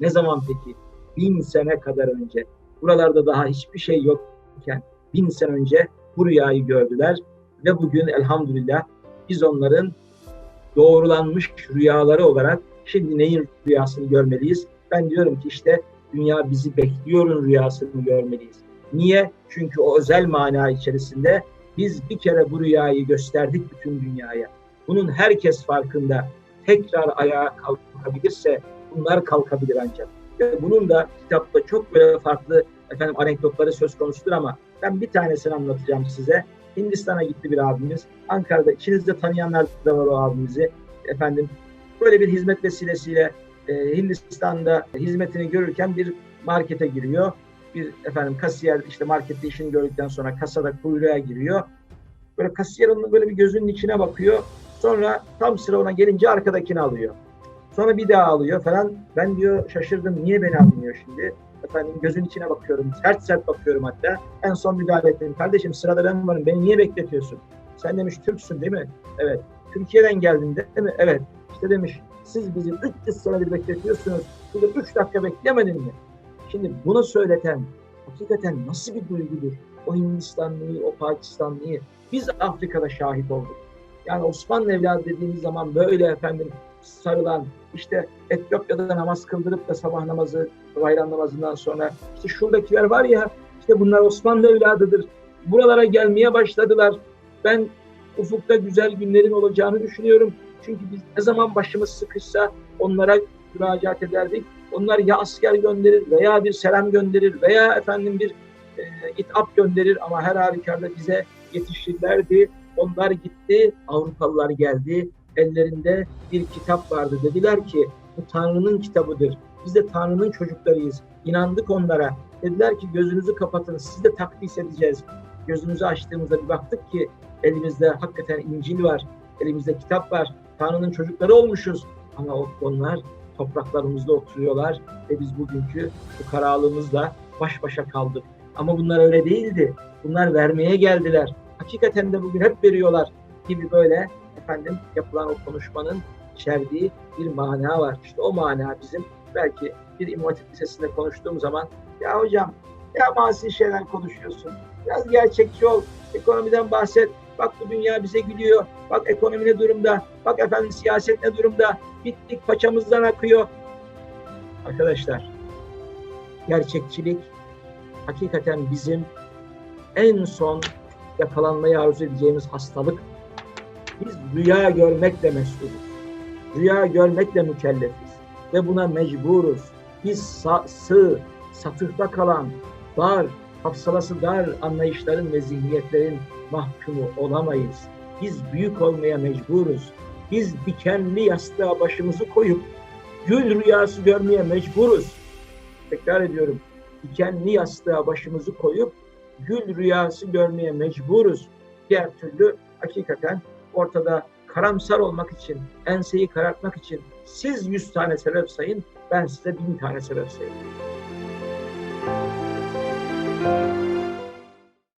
Ne zaman peki? Bin sene kadar önce. Buralarda daha hiçbir şey yokken bin sene önce bu rüyayı gördüler ve bugün elhamdülillah biz onların doğrulanmış rüyaları olarak şimdi neyin rüyasını görmeliyiz? Ben diyorum ki işte dünya bizi bekliyorun rüyasını görmeliyiz. Niye? Çünkü o özel mana içerisinde biz bir kere bu rüyayı gösterdik bütün dünyaya. Bunun herkes farkında. Tekrar ayağa kalkabilirse bunlar kalkabilir ancak. Ve bunun da kitapta çok böyle farklı efendim anekdotları söz konusudur ama ben bir tanesini anlatacağım size. Hindistan'a gitti bir abimiz. Ankara'da içinizde tanıyanlar da var o abimizi. Efendim böyle bir hizmet vesilesiyle e, Hindistan'da hizmetini görürken bir markete giriyor. Bir efendim kasiyer işte markette işini gördükten sonra kasada kuyruğa giriyor. Böyle kasiyer onun böyle bir gözünün içine bakıyor. Sonra tam sıra ona gelince arkadakini alıyor. Sonra bir daha alıyor falan. Ben diyor şaşırdım niye beni almıyor şimdi? Efendim gözün içine bakıyorum. Sert sert bakıyorum hatta. En son müdahale ettim. Kardeşim sırada ben varım. Beni niye bekletiyorsun? Sen demiş Türksün değil mi? Evet. Türkiye'den geldin değil mi? Evet. İşte demiş siz bizi 300 senedir bekletiyorsunuz. Burada 3 dakika beklemedin mi? Şimdi bunu söyleten hakikaten nasıl bir duygudur? O Hindistanlıyı, o Pakistanlıyı biz Afrika'da şahit olduk. Yani Osmanlı evladı dediğimiz zaman böyle efendim sarılan, işte Etiyopya'da namaz kıldırıp da sabah namazı, bayram namazından sonra işte şuradakiler var ya, işte bunlar Osmanlı evladıdır. Buralara gelmeye başladılar. Ben ufukta güzel günlerin olacağını düşünüyorum. Çünkü biz ne zaman başımız sıkışsa onlara müracaat ederdik. Onlar ya asker gönderir veya bir selam gönderir veya efendim bir e, itap gönderir ama her halükarda bize yetişirlerdi. Onlar gitti, Avrupalılar geldi. Ellerinde bir kitap vardı. Dediler ki bu Tanrı'nın kitabıdır. Biz de Tanrı'nın çocuklarıyız. İnandık onlara. Dediler ki gözünüzü kapatın, sizi de takdis edeceğiz. Gözümüzü açtığımızda bir baktık ki elimizde hakikaten İncil var, elimizde kitap var. Tanrı'nın çocukları olmuşuz. Ama onlar topraklarımızda oturuyorlar ve biz bugünkü bu kararlılığımızla baş başa kaldık. Ama bunlar öyle değildi. Bunlar vermeye geldiler. Hakikaten de bugün hep veriyorlar gibi böyle efendim yapılan o konuşmanın içerdiği bir mana var. İşte o mana bizim belki bir İmam Lisesi'nde konuştuğum zaman ya hocam ya masi şeyler konuşuyorsun. Biraz gerçekçi ol. Ekonomiden bahset. Bak bu dünya bize gülüyor. Bak ekonomi ne durumda. Bak efendim siyaset ne durumda. Bittik paçamızdan akıyor. Arkadaşlar gerçekçilik hakikaten bizim en son yakalanmayı arzu edeceğimiz hastalık. Biz rüya görmekle mesulüz. Rüya görmekle mükellefiz. Ve buna mecburuz. Biz sa sığ, satıhta kalan, dar, hafsalası dar anlayışların ve zihniyetlerin mahkumu olamayız. Biz büyük olmaya mecburuz. Biz dikenli yastığa başımızı koyup gül rüyası görmeye mecburuz. Tekrar ediyorum. Dikenli yastığa başımızı koyup gül rüyası görmeye mecburuz. Diğer türlü hakikaten ortada karamsar olmak için, enseyi karartmak için siz yüz tane sebep sayın, ben size bin tane sebep sayayım.